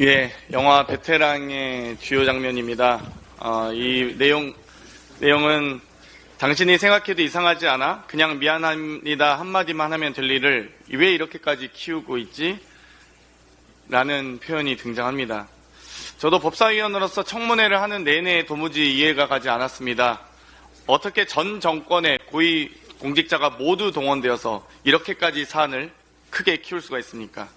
예, 영화 베테랑의 주요 장면입니다. 어, 이 내용, 내용은 당신이 생각해도 이상하지 않아? 그냥 미안합니다 한마디만 하면 될 일을 왜 이렇게까지 키우고 있지? 라는 표현이 등장합니다. 저도 법사위원으로서 청문회를 하는 내내 도무지 이해가 가지 않았습니다. 어떻게 전 정권의 고위 공직자가 모두 동원되어서 이렇게까지 사안을 크게 키울 수가 있습니까?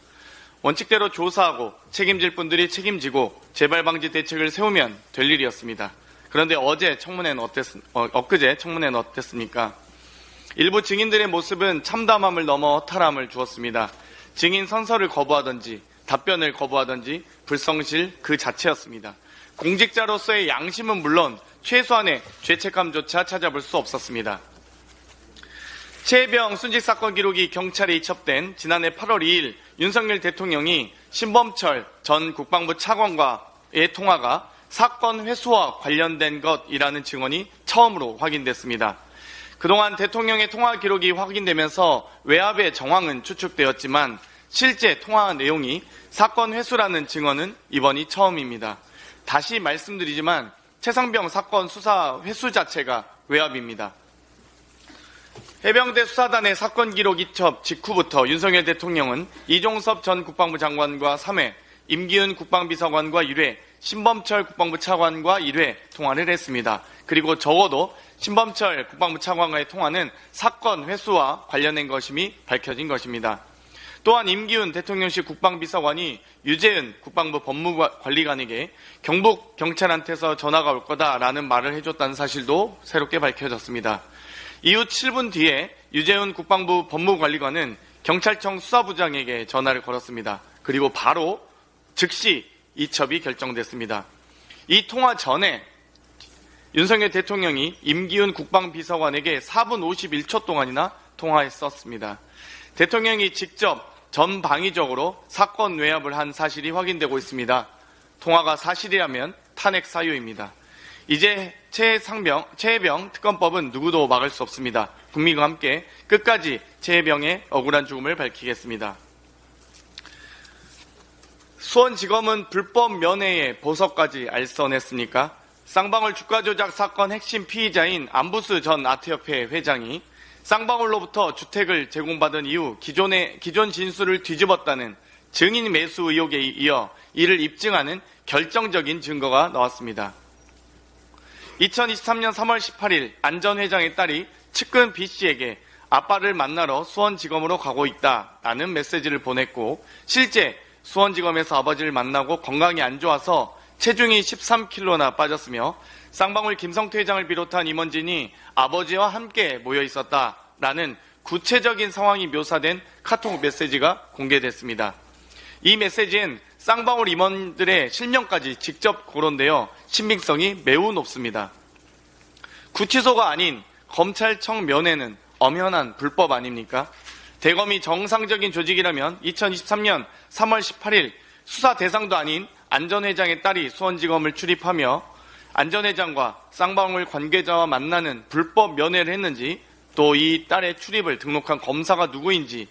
원칙대로 조사하고 책임질 분들이 책임지고 재발 방지 대책을 세우면 될 일이었습니다. 그런데 어제 청문회는 어땠, 어, 엊그제 청문회는 어땠습니까? 일부 증인들의 모습은 참담함을 넘어 허탈함을 주었습니다. 증인 선서를 거부하든지 답변을 거부하든지 불성실 그 자체였습니다. 공직자로서의 양심은 물론 최소한의 죄책감조차 찾아볼 수 없었습니다. 최혜병 순직 사건 기록이 경찰에 이첩된 지난해 8월 2일 윤석열 대통령이 신범철 전 국방부 차관과의 통화가 사건 회수와 관련된 것이라는 증언이 처음으로 확인됐습니다. 그동안 대통령의 통화 기록이 확인되면서 외압의 정황은 추측되었지만 실제 통화 내용이 사건 회수라는 증언은 이번이 처음입니다. 다시 말씀드리지만 최상병 사건 수사 회수 자체가 외압입니다. 해병대 수사단의 사건 기록 이첩 직후부터 윤석열 대통령은 이종섭 전 국방부 장관과 3회, 임기훈 국방비서관과 1회, 신범철 국방부 차관과 1회 통화를 했습니다. 그리고 적어도 신범철 국방부 차관과의 통화는 사건 회수와 관련된 것임이 밝혀진 것입니다. 또한 임기훈 대통령실 국방비서관이 유재은 국방부 법무관리관에게 경북 경찰한테서 전화가 올 거다라는 말을 해줬다는 사실도 새롭게 밝혀졌습니다. 이후 7분 뒤에 유재훈 국방부 법무관리관은 경찰청 수사부장에게 전화를 걸었습니다. 그리고 바로 즉시 이첩이 결정됐습니다. 이 통화 전에 윤석열 대통령이 임기훈 국방비서관에게 4분 51초 동안이나 통화했었습니다. 대통령이 직접 전방위적으로 사건 외압을 한 사실이 확인되고 있습니다. 통화가 사실이라면 탄핵 사유입니다. 이제 최상병, 최해병 특검법은 누구도 막을 수 없습니다. 국민과 함께 끝까지 최해병의 억울한 죽음을 밝히겠습니다. 수원지검은 불법 면회에 보석까지 알선했으니까 쌍방울 주가 조작 사건 핵심 피의자인 안부수 전 아트협회 회장이 쌍방울로부터 주택을 제공받은 이후 기존의 기존 진술을 뒤집었다는 증인 매수 의혹에 이어 이를 입증하는 결정적인 증거가 나왔습니다. 2023년 3월 18일 안전 회장의 딸이 측근 B 씨에게 아빠를 만나러 수원지검으로 가고 있다 라는 메시지를 보냈고 실제 수원지검에서 아버지를 만나고 건강이 안 좋아서 체중이 13kg나 빠졌으며 쌍방울 김성태 회장을 비롯한 임원진이 아버지와 함께 모여 있었다라는 구체적인 상황이 묘사된 카톡 메시지가 공개됐습니다. 이 메시지엔 쌍방울 임원들의 실명까지 직접 거론되어 신빙성이 매우 높습니다. 구치소가 아닌 검찰청 면회는 엄연한 불법 아닙니까? 대검이 정상적인 조직이라면 2023년 3월 18일 수사 대상도 아닌 안전회장의 딸이 수원지검을 출입하며 안전회장과 쌍방울 관계자와 만나는 불법 면회를 했는지 또 이 딸의 출입을 등록한 검사가 누구인지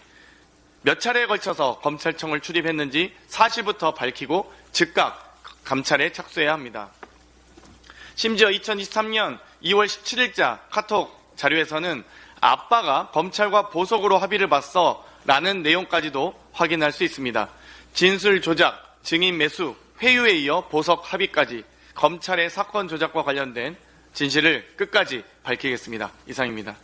몇 차례에 걸쳐서 검찰청을 출입했는지 사실부터 밝히고 즉각 감찰에 착수해야 합니다. 심지어 2023년 2월 17일자 카톡 자료에서는 아빠가 검찰과 보석으로 합의를 봤어 라는 내용까지도 확인할 수 있습니다. 진술 조작, 증인 매수, 회유에 이어 보석 합의까지 검찰의 사건 조작과 관련된 진실을 끝까지 밝히겠습니다. 이상입니다.